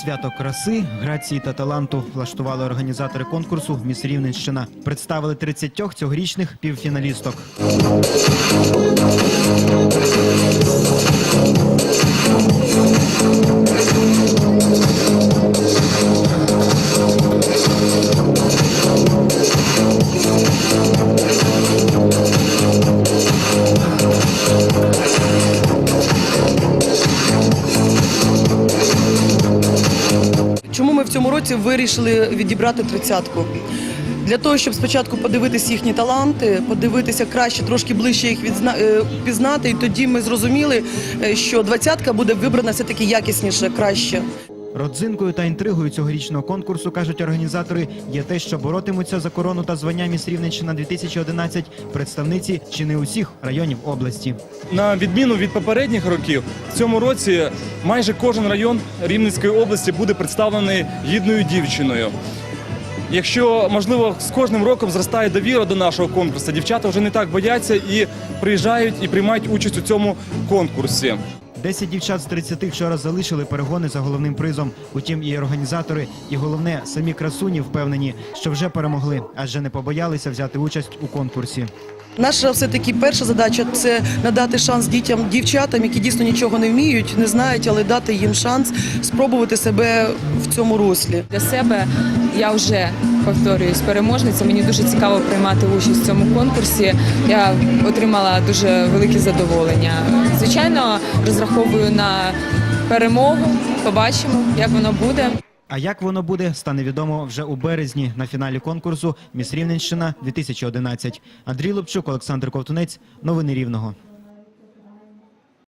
Свято краси, грації та таланту влаштували організатори конкурсу Міс Рівненщина. Представили 30 цьогорічних півфіналісток. Цьому році вирішили відібрати тридцятку? Для того, щоб спочатку подивитися їхні таланти, подивитися краще, трошки ближче їх відзна... е, пізнати, і тоді ми зрозуміли, е, що двадцятка буде вибрана все-таки якісніше, краще. Родзинкою та інтригою цьогорічного конкурсу кажуть організатори є те, що боротимуться за корону та звання Міс Рівненщина 2011 представниці чи не усіх районів області. На відміну від попередніх років, в цьому році майже кожен район Рівненської області буде представлений гідною дівчиною. Якщо можливо з кожним роком зростає довіра до нашого конкурсу, дівчата вже не так бояться і приїжджають і приймають участь у цьому конкурсі. 10 дівчат з 30 вчора залишили перегони за головним призом. Утім, і організатори, і головне, самі красуні впевнені, що вже перемогли, адже не побоялися взяти участь у конкурсі. Наша все-таки перша задача це надати шанс дітям, дівчатам, які дійсно нічого не вміють, не знають, але дати їм шанс спробувати себе в цьому руслі. Для себе я вже повторююсь переможниця. Мені дуже цікаво приймати участь в цьому конкурсі. Я отримала дуже велике задоволення. Звичайно, розраховую на перемогу. Побачимо, як воно буде. А як воно буде, стане відомо вже у березні на фіналі конкурсу Міс Рівненщина 2011. Андрій Лобчук, Олександр Ковтунець. Новини Рівного.